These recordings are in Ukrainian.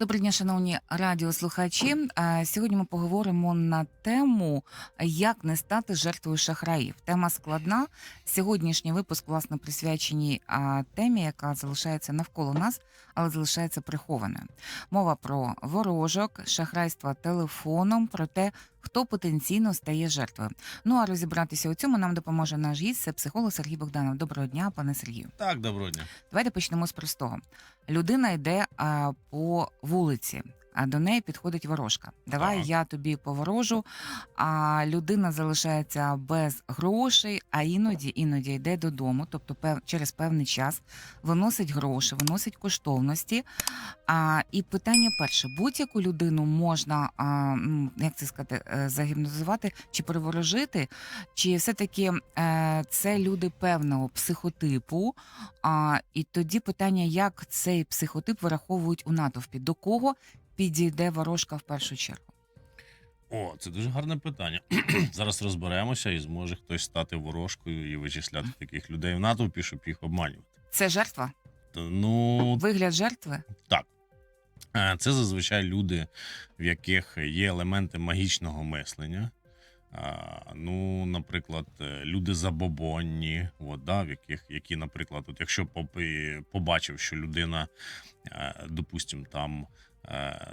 Доброго дня, шановні радіослухачі. Сьогодні ми поговоримо на тему, як не стати жертвою шахраїв. Тема складна. Сьогоднішній випуск власне присвячений темі, яка залишається навколо нас, але залишається прихованою. Мова про ворожок, шахрайство телефоном, про те, хто потенційно стає жертвою. Ну а розібратися у цьому нам допоможе наш гість, це психолог Сергій Богданов. Доброго дня, пане Сергію. Так, доброго дня. Давайте почнемо з простого. Людина йде а, по вулиці, до неї підходить ворожка. Давай Так. я тобі поворожу. А людина залишається без грошей, а іноді іноді йде додому, тобто пев, через певний час виносить гроші, виносить коштовності. А, і питання перше: будь-яку людину можна, а, як це сказати, е, загіпнотизувати чи приворожити, чи все-таки е, це люди певного психотипу. А, і тоді питання, як цей психотип вираховують у натовпі, до кого підійде ворожка в першу чергу? О, це дуже гарне питання. Зараз розберемося і зможе хтось стати ворожкою і вичисляти таких людей в натовпі, щоб їх обманювати. Це жертва? Та, Ну Вигляд жертви? е, це зазвичай люди, в яких є елементи магічного мислення. А, Ну, наприклад, е, люди забобонні, от, да, в яких, які, наприклад, от якщо побачив, що людина, е, допустим, там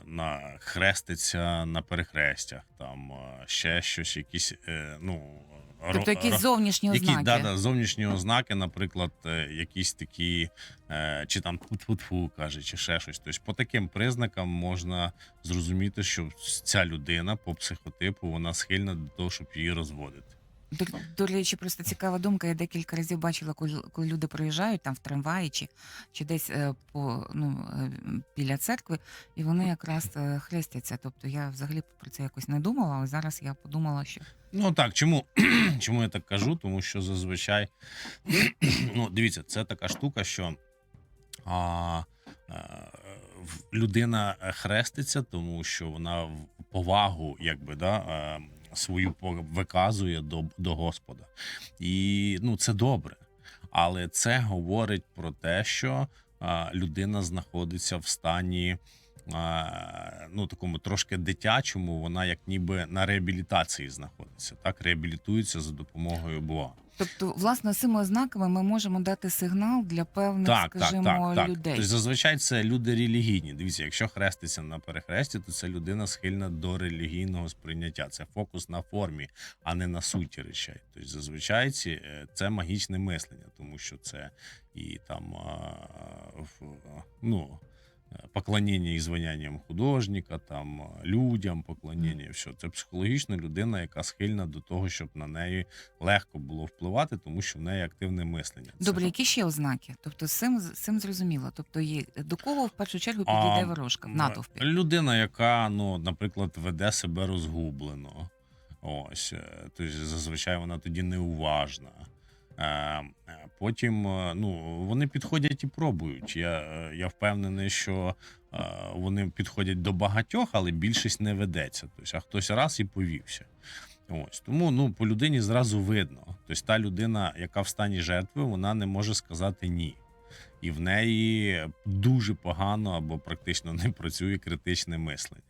на хреститься на перехрестях, там е, ще щось, якісь, е, ну, Тобто якісь зовнішні які ознаки? да, да, зовнішні ознаки, наприклад, е, якісь такі, е, чи там тфу-тфу каже, чи ще щось. Тобто, по таким признакам можна зрозуміти, що ця людина по психотипу вона схильна до того, щоб її розводити. До, до речі, просто цікава думка. Я декілька разів бачила, коли, коли люди приїжджають там в трамваї чи, чи десь е, по ну е, біля церкви, і вони якраз е, хрестяться. Тобто я взагалі про це якось не думала, але зараз я подумала, що Ну так, чому, чому я так кажу? Тому що зазвичай, ну, дивіться, це така штука, що а, е, в- людина хреститься, тому що вона в повагу, якби, да, е, свою виказує до, до Господа. І ну, це добре. Але це говорить про те, що а, людина знаходиться в стані. Ну, такому трошки дитячому, вона як ніби на реабілітації знаходиться, так реабілітується за допомогою Бога. Тобто, власне, цими ознаками ми можемо дати сигнал для певних, Так, скажімо, так, так. людей. Тобто, зазвичай це люди релігійні. Дивіться, якщо хреститься на перехресті, то це людина схильна до релігійного сприйняття. Це фокус на формі, а не на суті речей. Тобто, зазвичай е, це магічне мислення, тому що це і там ну. Е, Поклоніння і званням художника, там людям поклоніння, все це психологічна людина, яка схильна до того, щоб на неї легко було впливати, тому що в неї активне мислення. Це Добре, які ще ознаки? Тобто, з цим, з цим зрозуміло. Тобто, є до кого в першу чергу підійде А, ворожка в натовпі? Людина, яка, ну, наприклад, веде себе розгублено. Ось, тобто зазвичай вона тоді неуважна. Потім е, ну, вони підходять і пробують. Я, е, я впевнений, що е, вони підходять до багатьох, але більшість не ведеться. Тобто, а хтось раз і повівся. Ось тому ну, по людині зразу видно. Тобто та людина, яка в стані жертви, вона не може сказати ні. І в неї дуже погано або практично не працює критичне мислення.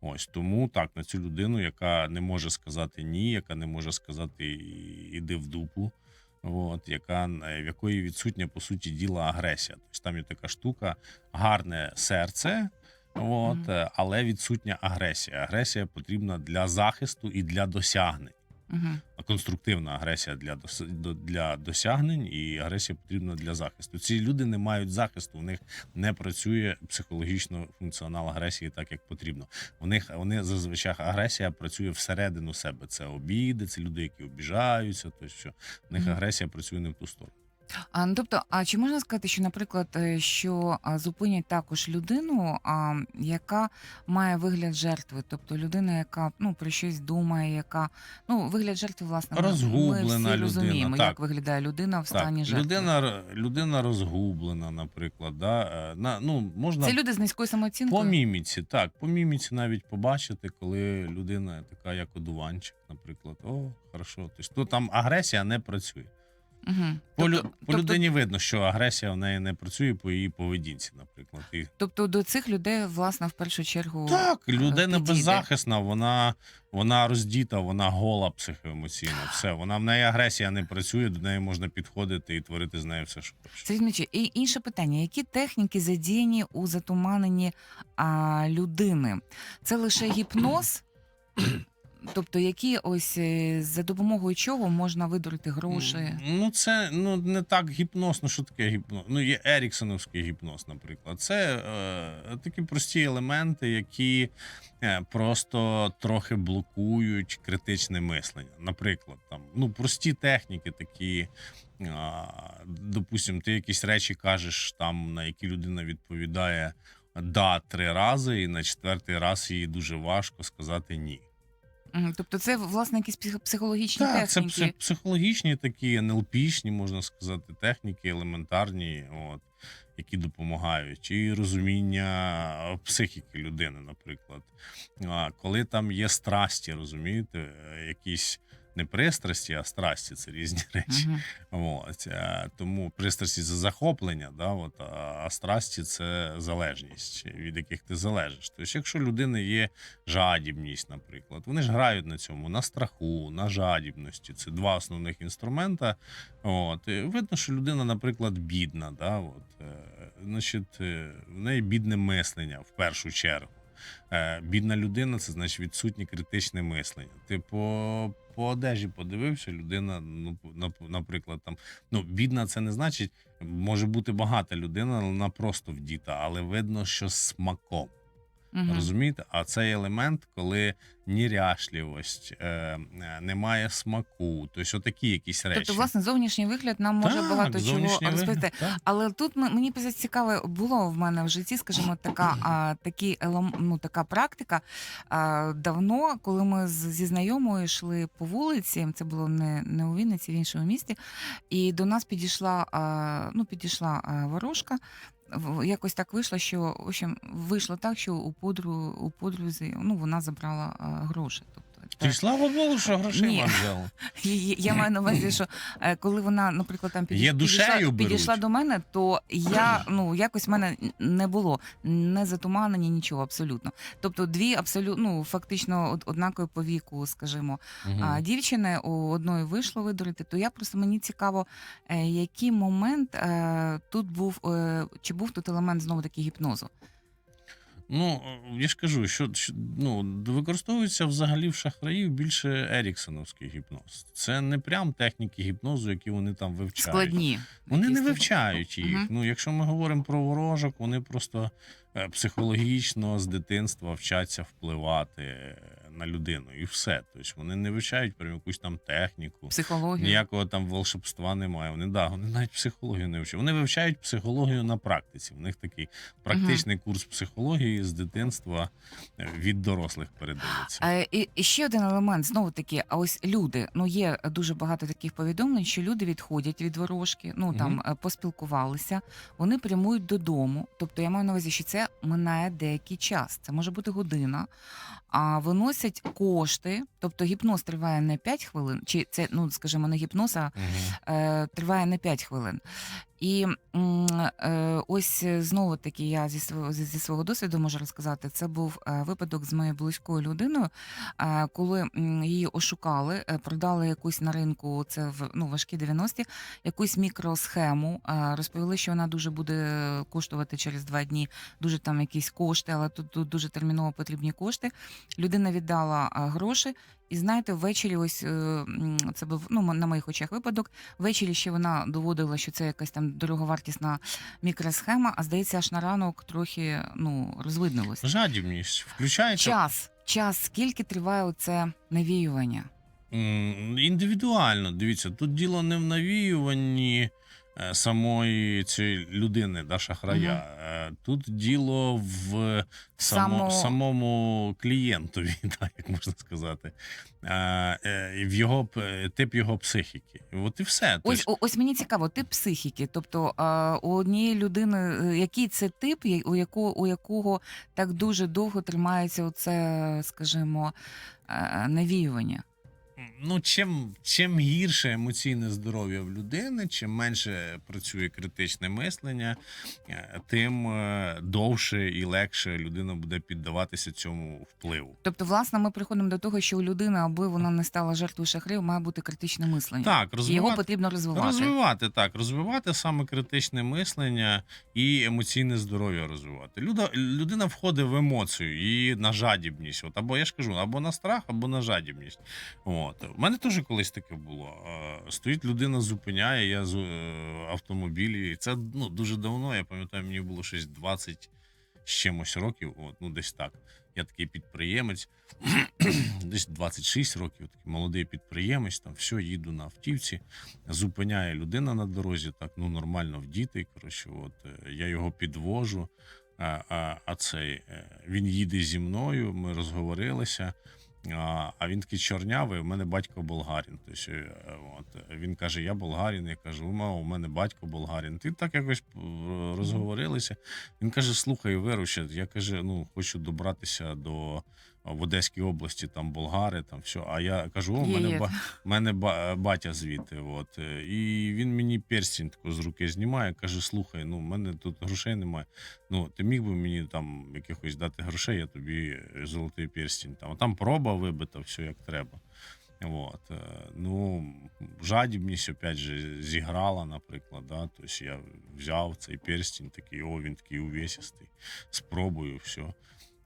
Ось тому так на цю людину, яка не може сказати ні, яка не може сказати «І- іди в дупу. От, яка в якої відсутня по суті діла агресія. Тобто там є така штука, гарне серце, от, е, але відсутня агресія. Агресія потрібна для захисту і для досягнень. Угу. Конструктивна агресія для для досягнень і агресія потрібна для захисту. Ці люди не мають захисту, у них не працює психологічно функціонал агресії так, як потрібно. У них вони зазвичай агресія працює всередину себе. Це обіди, це люди, які обіжаються. То що у них агресія працює не в ту сторону. А ну тобто, а чи можна сказати, що, наприклад, е, що а, зупинять також людину, а, яка має вигляд жертви, тобто людина, яка ну про щось думає, яка ну вигляд жертви, власне, ми- ми Розгублена всі людина, розуміємо, так. як виглядає людина в стані жертви. людина р- людина розгублена, наприклад. Да? е, На, ну, можна Це люди з низькою самооцінкою. По міміці, так, по міміці навіть побачити, коли людина така, як одуванчик, наприклад, о, хорошо. Тобто то там агресія не працює. Угу. По, лю- по людині видно, що агресія в неї не працює по її поведінці, наприклад. І... тобто до цих людей, власне, в першу чергу Так, людина підійде. беззахисна, вона, вона роздіта, вона гола психоемоційно. Все, вона в неї агресія не працює, до неї можна підходити і творити з нею все, що хочеш. Сергій і інше питання: які техніки задіяні у затуманенні а, людини? Це лише гіпноз? Тобто, які ось е, за допомогою чого можна видурити гроші? Ну, це ну не так гіпноз. Ну що таке гіпноз? Ну, є Еріксоновський гіпноз, наприклад. Це е, такі прості елементи, які е, просто трохи блокують критичне мислення. Наприклад, там ну прості техніки, такі. А, допустим, ти якісь речі кажеш, там на які людина відповідає да три рази, і на четвертий раз їй дуже важко сказати ні. Мгм. Тобто, це власне якісь псих- психологічні Так, це техніки. пси- психологічні такі НЛПшні, можна сказати, техніки, елементарні, от, які допомагають. І розуміння психіки людини, наприклад. А, коли там є страсті, розумієте, е, якісь не пристрасті, а страсті це різні речі. Мгм. От, е, тому пристрасті це захоплення, да, от, а, страсті це залежність, від яких ти залежиш. Тобто, якщо людини є жадібність, наприклад, вони ж грають на цьому, на страху, на жадібності. Це два основних інструмента. От, і видно, що людина, наприклад, бідна. Да, от, е, значить, е, в неї бідне мислення в першу чергу. Бідна людина це значить відсутнє критичне мислення. Ти по, одежі подивився, людина, ну, нап- наприклад, там ну, бідна, це не значить, може бути багата людина, але вона просто вдіта, але видно, що смаком. Мгм. Розумієте? А цей елемент, коли неряшливість, е, е, немає смаку, тобто отакі якісь речі. Тобто, власне, зовнішній вигляд нам може Так, багато чого розповісти. Але тут мені цікаве було в мене в житті, скажімо, така а, такі ну, така практика. А, давно, коли ми зі знайомою йшли по вулиці, це було не, не у Вінниці, в іншому місті, і до нас підійшла а, ну, підійшла а, ворожка. Якось так вийшло, що в общем, вийшло так, що у подру у подрузі ну вона забрала гроші. Тобто Ти так. слава Богу, що грошей Ні. вам взяла. Я, я маю на увазі, що е, коли вона, наприклад, там підійш- Є душею підійшла, беруть. підійшла до мене, то я ну якось в мене не було не затуманені нічого абсолютно. Тобто, дві абсолютно ну, фактично од- однакові по віку, скажімо, а дівчини у одної вийшло видурити. То я просто мені цікаво, е, який момент е, тут був, е, чи був тут елемент знову таки гіпнозу? Ну, я ж кажу, що, що ну, використовується взагалі в шахраїв більше Еріксоновський гіпноз. Це не прям техніки гіпнозу, які вони там вивчають. Складні. Вони не вивчають їх. Угу. Ну, якщо ми говоримо про ворожок, вони просто е, психологічно з дитинства вчаться впливати е, на людину, і все. Тобто вони не вивчають прям якусь там техніку. Психологію. Ніякого там волшебства немає. Вони да, вони навіть психологію не вчать. Вони вивчають психологію на практиці. У них такий практичний курс психології з дитинства е, від дорослих передається. Е, І, і ще один елемент знову таки, а ось люди. Ну є дуже багато таких повідомлень, що люди відходять від ворожки, ну там е, поспілкувалися, вони прямують додому. Тобто я маю на увазі, що це минає деякий час. Це може бути година, а виносять кошти. Тобто гіпноз триває не 5 хвилин, чи це, ну скажімо, не гіпноз, а е, триває не 5 хвилин. І е, ось е, знову таки я зі свого зі, свого досвіду можу розказати. Це був е, випадок з моєю близькою людиною, е, коли її ошукали, е, продали якусь на ринку. Це в ну важкі 90-ті, якусь мікросхему. е, Розповіли, що вона дуже буде коштувати через два дні. Дуже там якісь кошти, але тут, тут дуже терміново потрібні кошти. Людина віддала е, гроші. І знаєте, ввечері, ось е, це був ну на моїх очах випадок. Ввечері ще вона доводила, що це якась там дороговартісна мікросхема, а здається, аж на ранок трохи ну розвиднилось. Жадібність включається Час, час, скільки триває оце навіювання? Індивідуально, дивіться, тут діло не в навіюванні самої цієї людини, да, шахрая. Е, Тут діло в само, Само- самому клієнтові, да, як можна сказати, е, е, в його тип його психіки. От і все. Ось Тобто, ось мені цікаво, тип психіки. Тобто у однієї людини, е, який це тип, у якого у якого так дуже довго тримається оце, скажімо, е, навіювання. Ну, чим, чим гірше емоційне здоров'я в людини, чим менше працює критичне мислення, е, тим е, довше і легше людина буде піддаватися цьому впливу. Тобто, власне, ми приходимо до того, що у людини, аби вона не стала жертвою шахраїв, має бути критичне мислення. Так, І його потрібно розвивати. розвивати так, розвивати саме критичне мислення і емоційне здоров'я розвивати. Люда, людина входить в емоцію і на жадібність. От або я ж кажу, або на страх, або на жадібність. От у мене теж колись таке було. Стоїть людина, зупиняє, я з е, автомобілі. Це ну дуже давно. Я пам'ятаю, мені було щось 20 з чимось років. От, ну десь так. Я такий підприємець, десь 26 років, такий молодий підприємець, там все, їду на автівці, зупиняє людина на дорозі, так ну нормально вдітий. Коротше, от е, я його підвожу. А, а, а цей е, він їде зі мною, ми розговорилися. А, він такий чорнявий, у мене батько болгарін. Тобто, е, от, він каже: Я болгарін. Я кажу, у мене, у мене батько болгарін. Ти так якось е, розговорилися. Він каже: Слухай, вируще, я каже, ну хочу добратися до в Одеській області, там болгари, там все. А я кажу, о, у мене ба, мене ба, батя звідти. От. е, І він мені перстень тако з руки знімає, каже: слухай, ну в мене тут грошей немає. Ну, ти міг би мені там якихось дати грошей, я тобі е, золотий перстень. Там, а там проба вибита, все як треба. От. е, Ну, жадібність, опять же, зіграла, наприклад. Да? Тобто я взяв цей перстень, такий, о, він такий увесистий, спробую, все.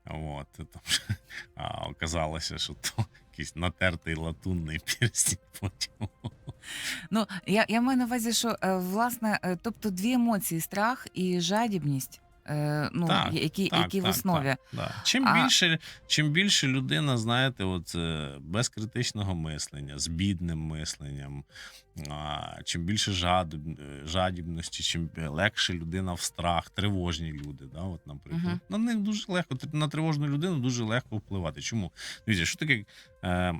От, там, а оказалося, що то якийсь натертий латунний перстень потім. Ну я, я маю на увазі, що е, власне, е, тобто дві емоції: страх і жадібність. Е, Ну, Так, які, Так, які в так, основі. Так, да. чим, А- більше, чим більше людина, знаєте, от, е, без критичного мислення, з бідним мисленням, а, чим більше жадіб, е, жадібності, чим легше людина в страх, тривожні люди. Да, от, наприклад. Мгм. На них дуже легко, на тривожну людину дуже легко впливати. Чому? Дивіться, що таке, е,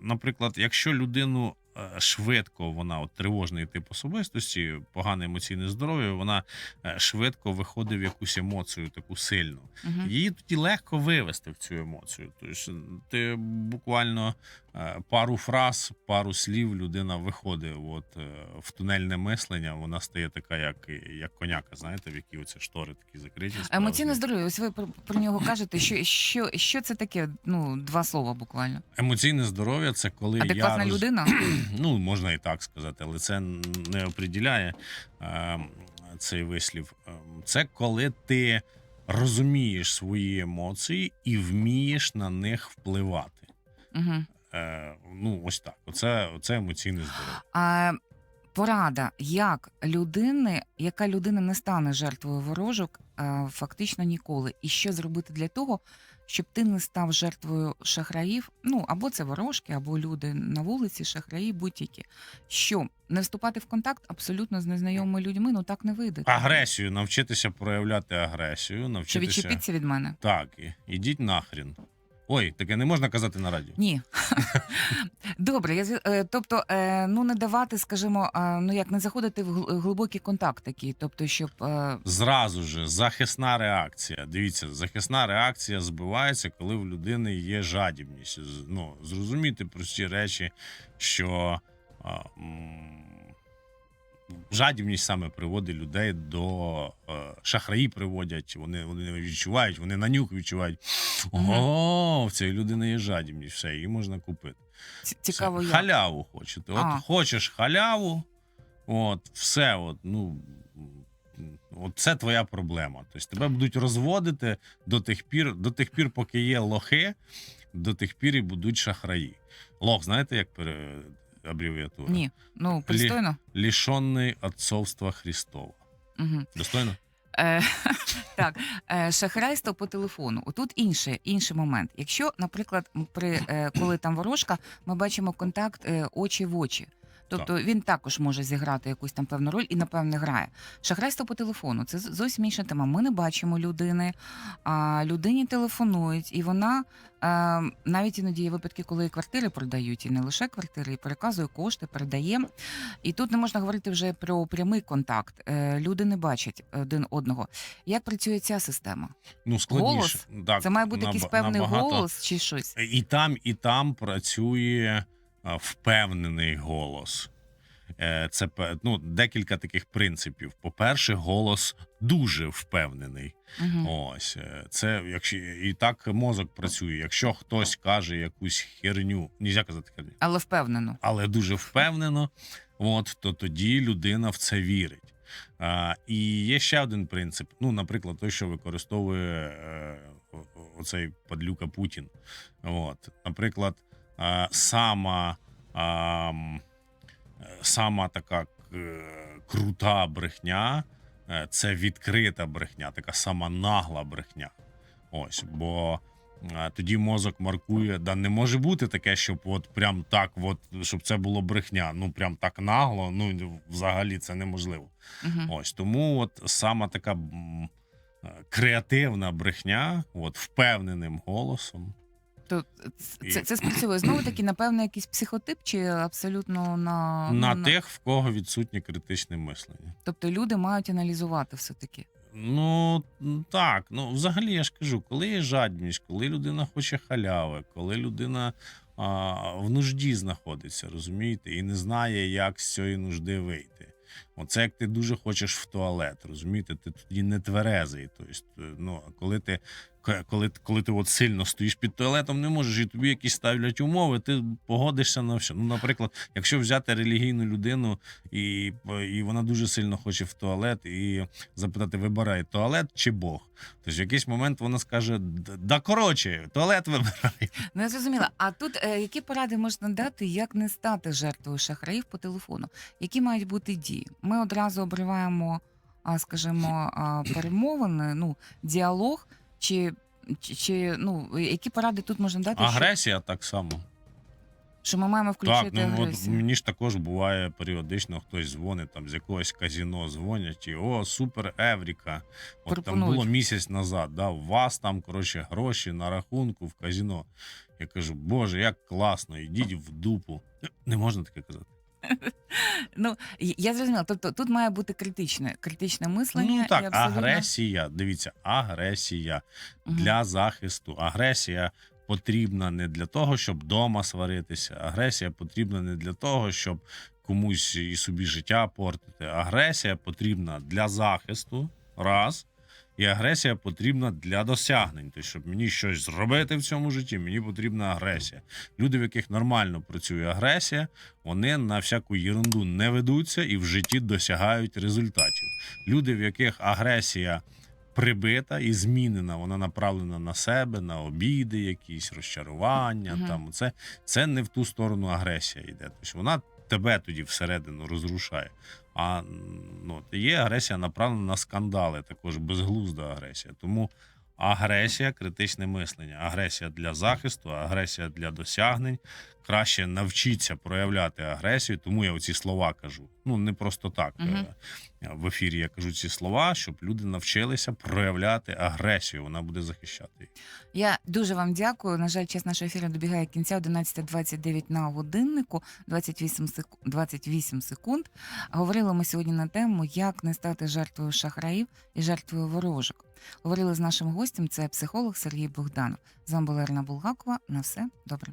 наприклад, якщо людину швидко вона от тривожний тип особистості, погане емоційне здоров'я, вона е, швидко виходить в якусь емоцію таку сильну. Угу. Її тоді легко вивести в цю емоцію. Тобто, ти буквально е, пару фраз, пару слів людина виходить от, е, в тунельне мислення, вона стає така, як, як коняка, знаєте, в які оці штори такі закриті. Емоційне здоров'я, ось ви про, про нього кажете, що, що, що це таке? Ну, два слова буквально. Емоційне здоров'я це коли я Адекватна роз- людина? ну можна і так сказати, але це не оприділяє е, цей вислів. Е, Це коли ти розумієш свої емоції і вмієш на них впливати. Угу. Е, ну, ось так. Оце, оце емоційне здоров'я. А порада, як людини, яка людина не стане жертвою ворожок, а, фактично ніколи. І що зробити для того, щоб ти не став жертвою шахраїв? Ну або це ворожки, або люди на вулиці, шахраї, будь-які. Що не вступати в контакт абсолютно з незнайомими людьми, ну так не вийде. Агресію, навчитися проявляти агресію, Що навчитися. відчепіться від мене? Так, і- ідіть нахрін. Ой, таке не можна казати на радіо. Ні. Добре, я е, тобто, е, ну не давати, скажімо, е, ну як не заходити в гл- контакт такий, тобто, щоб е, Зразу ж захисна реакція. Дивіться, захисна реакція збивається, коли в людини є жадібність. З- Ну, зрозуміти прості речі, що а, м, жадібність саме приводить людей до е, шахраї приводять. Вони, вони відчувають, вони на нюх відчувають. О, в цієї людини є жадібність, все, її можна купити. цікаво, як. халяву хочете. От А. хочеш халяву, от все, от, ну. От це твоя проблема. Тобто тебе будуть розводити до тих пір, до тих пір, поки є лохи, до тих пір і будуть шахраї. Лох, знаєте, як пере... абревіатура? Ні, ну пристойно. Лішонний отцовства Христова. Угу. Достойно? Е, так, е, шахрайство по телефону. Отут інший, інший момент. Якщо, наприклад, при е, коли там ворожка, ми бачимо контакт е, очі в очі. Тобто він також може зіграти якусь там певну роль і напевне грає. Шахрайство по телефону це зовсім інша тема. Ми не бачимо людини, а людині телефонують, і вона е, навіть іноді є випадки, коли і квартири продають, і не лише квартири, і переказує кошти, передає. І тут не можна говорити вже про прямий контакт. Е, люди не бачать один одного. Як працює ця система? Ну, складніше. Голос? Так, Це має бути якийсь певний набагато- голос чи щось? І там, і там працює впевнений голос. Е, Це ну, декілька таких принципів. По-перше, голос дуже впевнений. Угу. Ось е, це якщо і так мозок працює. Якщо хтось каже якусь херню, нельзя казати херню, Але впевнено. але дуже впевнено, от то тоді людина в це вірить. А, і є ще один принцип. Ну, наприклад, той, що використовує е, оцей падлюка Путін. От, наприклад, е, сама, а, е, сама така е, крута брехня е, це відкрита брехня, така сама нагла брехня. Ось, бо тоді мозок маркує, да не може бути таке, щоб от прям так, от, щоб це було брехня. Ну прям так нагло. Ну взагалі це неможливо. Угу. Ось тому, от сама така е, креативна брехня, от впевненим голосом. То це, це спрацьовує знову таки, напевно, якийсь психотип, чи абсолютно на, на ну, тих, в кого відсутнє критичне мислення. тобто люди мають аналізувати все таки. Ну так, ну взагалі я ж кажу, коли є жадність, коли людина хоче халяви, коли людина а, в нужді знаходиться, розумієте, і не знає, як з цієї нужди вийти. Оце як ти дуже хочеш в туалет, розумієте, ти тоді не тверезий. Тобто, ну, коли ти, коли, коли ти от сильно стоїш під туалетом, не можеш, і тобі якісь ставлять умови, ти погодишся на все. Ну, наприклад, якщо взяти релігійну людину, і, і вона дуже сильно хоче в туалет, і запитати, вибирай туалет чи Бог. Тобто в якийсь момент вона скаже: «Да- да коротше, туалет вибирай. Ну я зрозуміла. А тут е, які поради можна дати, як не стати жертвою шахраїв по телефону? Які мають бути дії? Ми одразу обриваємо, а, скажімо, перемовини, ну діалог, чи, чи, чи ну які поради тут можна дати? Що, Агресія так само. що ми маємо включити Так, ну от мені ж також буває періодично хтось дзвонить там з якогось казіно, дзвонять і о, супер Евріка. От там було місяць назад. Да, у вас там коротше гроші на рахунку в казіно. Я кажу, боже, як класно, ідіть в дупу. Не можна таке казати. Ну я- зрозуміла. Тобто тут має бути критичне, критичне мислення. Ну і так, абсолютно- агресія. Дивіться, агресія. Мгм. для захисту. Агресія потрібна не для того, щоб вдома сваритися. Агресія потрібна не для того, щоб комусь і собі життя портити. Агресія потрібна для захисту. Раз. І агресія потрібна для досягнень. Тобто, щоб мені щось зробити в цьому житті, мені потрібна агресія. Люди, в яких нормально працює агресія, вони на всяку єрунду не ведуться і в житті досягають результатів. Люди, в яких агресія прибита і змінена, вона направлена на себе, на обіди, якісь розчарування. Мгм. Там це, це не в ту сторону агресія йде. Тобто вона тебе тоді всередину розрушає. А ну, є агресія направлена на скандали, також безглузда агресія. Тому агресія, критичне мислення, агресія для захисту, агресія для досягнень. Краще навчіться проявляти агресію, тому я оці слова кажу. Ну не просто так. Е, в ефірі я кажу ці слова, щоб люди навчилися проявляти агресію. Вона буде захищати. їх. Я дуже вам дякую. На жаль, час нашого ефіру добігає кінця 11.29 на годиннику, 28 секунд. 28 секунд. Говорили ми сьогодні на тему, як не стати жертвою шахраїв і жертвою ворожок. Говорили з нашим гостем. Це психолог Сергій Богданов. З вами була Ірина Булгакова. На все добре.